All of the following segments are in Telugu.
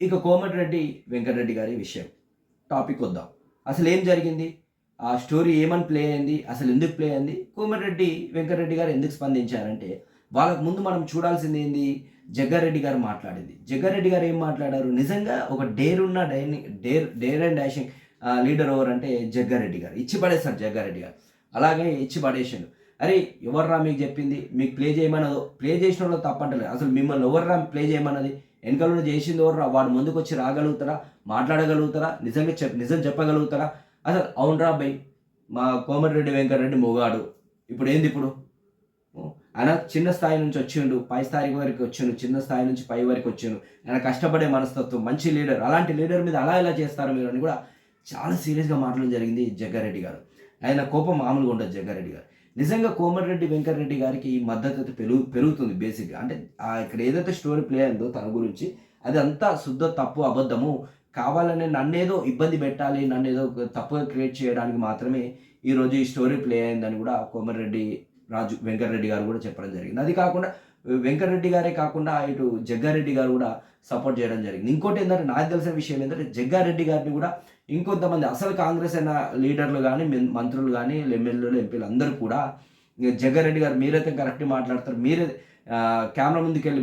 ఇక కోమటిరెడ్డి వెంకటరెడ్డి గారి విషయం. టాపిక్ వద్దాం. అసలు ఏం జరిగింది? ఆ స్టోరీ ఏమని ప్లే అయింది? అసలు ఎందుకు ప్లే అయింది? కోమటిరెడ్డి వెంకటరెడ్డి గారు ఎందుకు స్పందించారంటే వాళ్ళకు ముందు మనం చూడాల్సింది ఏంది? జగ్గారెడ్డి గారు మాట్లాడింది. జగ్గారెడ్డి గారు ఏం మాట్లాడారు? నిజంగా ఒక డేర్ ఉన్న daring dare dare and dashing leader over అంటే జగ్గారెడ్డి గారు. ఇచ్చి పడేశారు జగ్గారెడ్డి గారు. అలాగే ఇచ్చి పడేసాడు. అరే ఎవర్రా మీకు చెప్పింది? మీకు ప్లే చేయమన్నదో ప్లే చేసిన వాళ్ళు తప్పంటలేదు. అసలు మిమ్మల్ని ఎవర్రా ప్లే చేయమన్నది? వెనకాల చేసింది ఎవర్రా వాడు ముందుకు వచ్చి రాగలుగుతారా మాట్లాడగలుగుతారా నిజంగా చెప్ నిజం చెప్పగలుగుతారా అసలు అవునరా బై మా కోమటిరెడ్డి వెంకటరెడ్డి మొగాడు. ఇప్పుడు ఏంది ఇప్పుడు? ఆయన చిన్న స్థాయి నుంచి వచ్చిండు పై స్థాయి వరకు వచ్చిండు చిన్న స్థాయి నుంచి పై వరకు వచ్చిండు. ఆయన కష్టపడే మనస్తత్వం మంచి లీడర్ అలాంటి లీడర్ మీద అలా ఇలా చేస్తారు మీరు అని కూడా చాలా సీరియస్గా మాట్లాడడం జరిగింది జగ్గారెడ్డి గారు. ఆయన కోపం మామూలుగా ఉండదు జగ్గారెడ్డి గారు. నిజంగా కోమటిరెడ్డి వెంకటరెడ్డి గారికి ఈ మద్దతు అయితే పెరుగు పెరుగుతుంది బేసిక్గా అంటే ఆ ఇక్కడ ఏదైతే స్టోరీ ప్లే అయిందో తన గురించి అది అంతా శుద్ధ తప్పు అబద్ధము. కావాలనే నన్నేదో ఇబ్బంది పెట్టాలి నన్ను ఏదో తప్పుగా క్రియేట్ చేయడానికి మాత్రమే ఈరోజు ఈ స్టోరీ ప్లే అయిందని కూడా కోమటిరెడ్డి రాజు వెంకటరెడ్డి గారు కూడా చెప్పడం జరిగింది. అది కాకుండా వెంకటరెడ్డి గారే కాకుండా ఇటు జగ్గారెడ్డి గారు కూడా సపోర్ట్ చేయడం జరిగింది. ఇంకోటి ఏంటంటే నాకు తెలిసిన విషయం ఏంటంటే జగ్గారెడ్డి గారిని కూడా ఇంకొంతమంది అసలు కాంగ్రెస్ అయిన లీడర్లు కానీ మంత్రులు కానీ ఎమ్మెల్యేలు ఎంపీలు అందరూ కూడా ఇక జగ్గారెడ్డి గారు మీరైతే కరెక్ట్ మాట్లాడతారు మీరే కెమెరా ముందుకు వెళ్ళి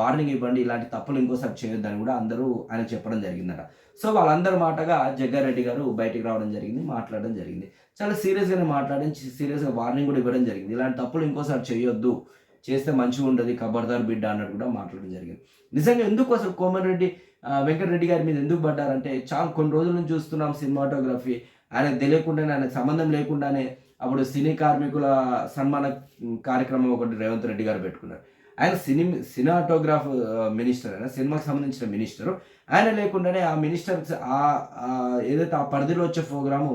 వార్నింగ్ ఇవ్వండి ఇలాంటి తప్పులు ఇంకోసారి చేయొద్దని కూడా అందరూ ఆయన చెప్పడం జరిగిందట. సో వాళ్ళందరి మాటగా జగ్గారెడ్డి గారు బయటికి రావడం జరిగింది మాట్లాడడం జరిగింది. చాలా సీరియస్గానే మాట్లాడి సీరియస్గా వార్నింగ్ కూడా ఇవ్వడం జరిగింది. ఇలాంటి తప్పులు ఇంకోసారి చేయొద్దు చేస్తే మంచిగా ఉండదు ఖబర్దార్ బిడ్డ అన్నట్టు కూడా మాట్లాడడం జరిగింది. నిజంగా ఎందుకు అసలు కోమటిరెడ్డి రెడ్డి వెంకటరెడ్డి గారి మీద ఎందుకు పడ్డారంటే చాలా కొన్ని రోజుల నుంచి చూస్తున్నాం సినిమాటోగ్రఫీ. ఆయనకు తెలియకుండానే ఆయనకు సంబంధం లేకుండానే అప్పుడు సినీ కార్మికుల సన్మాన కార్యక్రమం ఒకటి రేవంత్ రెడ్డి గారు పెట్టుకున్నారు. ఆయన సినీ సినిమాటోగ్రాఫ్ మినిస్టర్ ఆయన సినిమాకి సంబంధించిన మినిస్టరు. ఆయన లేకుండానే ఆ మినిస్టర్ ఆ ఏదైతే ఆ పరిధిలో వచ్చే ప్రోగ్రాము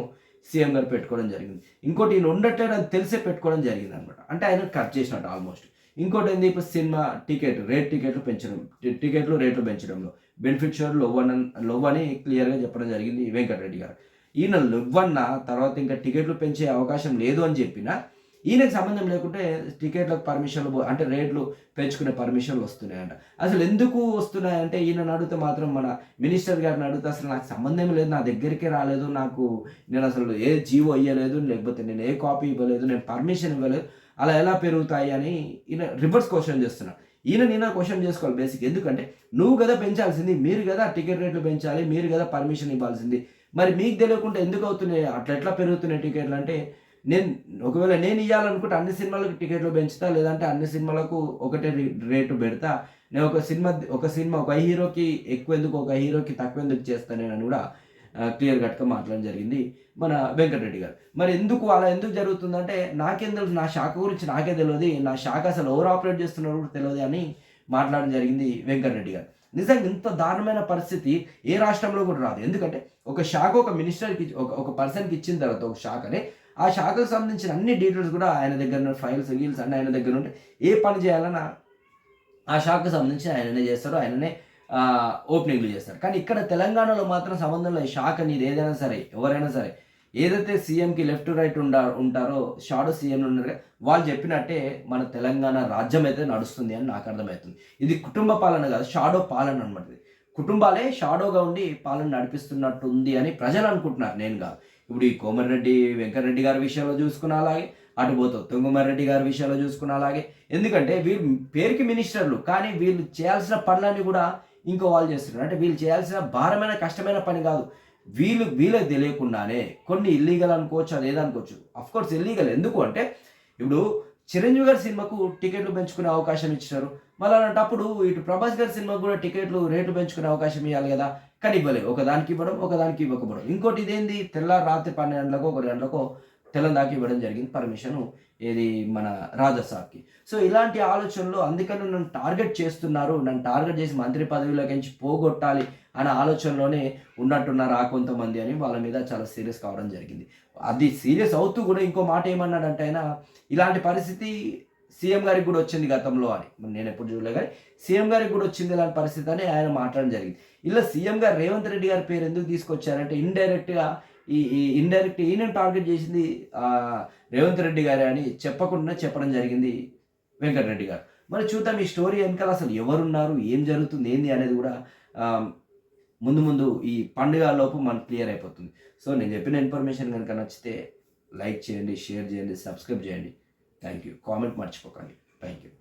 సీఎం గారు పెట్టుకోవడం జరిగింది. ఇంకోటి ఈయన ఉండట్లేదు అని తెలిసే పెట్టుకోవడం జరిగింది అనమాట అంటే ఆయన కట్ చేసినట్టు ఆల్మోస్ట్. ఇంకోటి ఏంది ఇప్పుడు సినిమా టికెట్ రేట్ టికెట్లు పెంచడం టికెట్లు రేట్లు పెంచడంలో బెనిఫిట్ షోర్ లొవ్వన లొవ్వని క్లియర్గా చెప్పడం జరిగింది వెంకటరెడ్డి గారు. ఈయన లొవ్వన్న తర్వాత ఇంకా టికెట్లు పెంచే అవకాశం లేదు అని చెప్పినా ఈయనకు సంబంధం లేకుంటే టికెట్లకు పర్మిషన్లు అంటే రేట్లు పెంచుకునే పర్మిషన్లు వస్తున్నాయంట. అసలు ఎందుకు వస్తున్నాయంటే ఈయన అడిగితే మాత్రం మన మినిస్టర్ గారిని అడిగితే అసలు నాకు సంబంధం లేదు నా దగ్గరికే రాలేదు నాకు నేను అసలు ఏ జీవో ఇవ్వలేదు లేకపోతే నేను ఏ కాపీ ఇవ్వలేదు నేను పర్మిషన్ ఇవ్వలేదు అలా ఎలా పెరుగుతాయి అని ఈయన రివర్స్ క్వశ్చన్ చేస్తున్నాను ఈయన నేను క్వశ్చన్ చేసుకోవాలి బేసిక్ ఎందుకంటే నువ్వు కదా పెంచాల్సింది మీరు కదా టికెట్ రేట్లు పెంచాలి మీరు కదా పర్మిషన్ ఇవ్వాల్సింది. మరి మీకు తెలియకుండా ఎందుకు అవుతున్నాయి? అట్లా ఎట్లా పెరుగుతున్నాయి టికెట్లు అంటే నేను ఒకవేళ నేను ఇవ్వాలనుకుంటే అన్ని సినిమాలకు టికెట్లు పెంచుతా లేదంటే అన్ని సినిమాలకు ఒకటే రేటు పెడతా. నేను ఒక సినిమా ఒక సినిమా ఒక హీరోకి ఎక్కువ ఎందుకు ఒక హీరోకి తక్కువ ఎందుకు చేస్తానని కూడా క్లియర్ కట్గా మాట్లాడడం జరిగింది మన వెంకటరెడ్డి గారు. మరి ఎందుకు అలా ఎందుకు జరుగుతుందంటే నాకేం తెలుసు నా శాఖ గురించి నాకే తెలియదు నా శాఖ అసలు ఎవరు ఆపరేట్ చేస్తున్నారో కూడా తెలియదు అని మాట్లాడడం జరిగింది వెంకటరెడ్డి గారు. నిజంగా ఇంత దారుణమైన పరిస్థితి ఏ రాష్ట్రంలో కూడా రాదు. ఎందుకంటే ఒక శాఖ ఒక మినిస్టర్కి ఒక ఒక పర్సన్కి ఇచ్చిన తర్వాత ఒక శాఖని ఆ శాఖకు సంబంధించిన అన్ని డీటెయిల్స్ కూడా ఆయన దగ్గర ఉన్న ఫైల్స్ గీల్స్ అన్నీ ఆయన దగ్గర ఉంటే ఏ పని చేయాలన్నా ఆ శాఖకు సంబంధించి ఆయననే చేస్తారు. ఆయననే ఓపెనింగ్లు చేస్తారు. కానీ ఇక్కడ తెలంగాణలో మాత్రం సంబంధం లేదు. శాఖ నీది ఏదైనా సరే ఎవరైనా సరే ఏదైతే సీఎంకి లెఫ్ట్ రైట్ ఉండా ఉంటారో షాడో సీఎం ఉన్నారు వాళ్ళు చెప్పినట్టే మన తెలంగాణ రాజ్యం అయితే నడుస్తుంది అని నాకు అర్థమవుతుంది. ఇది కుటుంబ పాలన కాదు షాడో పాలన అనమాట ఇది. కుటుంబాలే షాడోగా ఉండి పాలన నడిపిస్తున్నట్టు ఉంది అని ప్రజలు అనుకుంటున్నారు నేను కాదు. ఇప్పుడు ఈ కోమరెడ్డి వెంకటరెడ్డి గారి విషయంలో చూసుకున్న అలాగే అటు పోతావు తుంగమారెడ్డి గారి విషయంలో చూసుకున్న అలాగే. ఎందుకంటే వీళ్ళు పేరుకి మినిస్టర్లు కానీ వీళ్ళు చేయాల్సిన పనులన్నీ కూడా ఇంకో వాళ్ళు చేస్తున్నారు. అంటే వీళ్ళు చేయాల్సిన భారమైన కష్టమైన పని కాదు. వీళ్ళు వీళ్ళకి తెలియకుండానే కొన్ని ఇల్లీగల్ అనుకోవచ్చు అది ఏదనుకోవచ్చు ఇల్లీగల్ ఎందుకు అంటే ఇప్పుడు చిరంజీవి గారి సినిమాకు టికెట్లు పెంచుకునే అవకాశం ఇచ్చారు. మళ్ళీ అలాంటప్పుడు ఇటు ప్రభాస్ గారి సినిమాకు కూడా టికెట్లు రేట్లు పెంచుకునే అవకాశం ఇవ్వాలి కదా. కానీ ఇవ్వలేదు. ఒకదానికి ఇవ్వడం ఒకదానికి ఇవ్వకపోవడం. ఇంకోటి ఇదేంది? తెల్ల రాత్రి పన్నెండు గంటలకు ఒక గంటలకు తెల్లం ఇవ్వడం జరిగింది పర్మిషన్ ఏది మన రాజసాబ్కి సో ఇలాంటి ఆలోచనలు అందుకని నన్ను టార్గెట్ చేస్తున్నారు నన్ను టార్గెట్ చేసి మంత్రి పదవిలోకి పోగొట్టాలి అనే ఆలోచనలోనే ఉన్నట్టున్నారు ఆ కొంతమంది అని వాళ్ళ మీద చాలా సీరియస్ కావడం జరిగింది. అది సీరియస్ అవుతూ కూడా ఇంకో మాట ఏమన్నాడంటే ఆయన ఇలాంటి పరిస్థితి సీఎం గారికి కూడా వచ్చింది గతంలో అని. నేను ఎప్పుడు చూడలే కానీ సీఎం గారికి కూడా వచ్చింది ఇలాంటి పరిస్థితి అని ఆయన మాట్లాడడం జరిగింది. ఇలా సీఎం గారు రేవంత్ రెడ్డి గారి పేరు ఎందుకు తీసుకొచ్చారంటే ఇండైరెక్ట్గా ఈ ఈ ఇండైరెక్ట్ ఈయన టార్గెట్ చేసింది రేవంత్ రెడ్డి గారే అని చెప్పకుండా చెప్పడం జరిగింది వెంకటరెడ్డి గారు. మరి చూద్దాం ఈ స్టోరీ వెనకాల అసలు ఎవరున్నారు ఏం జరుగుతుంది ఏంది అనేది కూడా ముందు ముందు ఈ పండుగ లోపు మనకు క్లియర్ అయిపోతుంది. సో నేను చెప్పిన ఇన్ఫర్మేషన్ కనుక నచ్చితే లైక్ చేయండి షేర్ చేయండి సబ్స్క్రైబ్ చేయండి. థ్యాంక్ యూ కామెంట్ మర్చిపోకండి. Thank you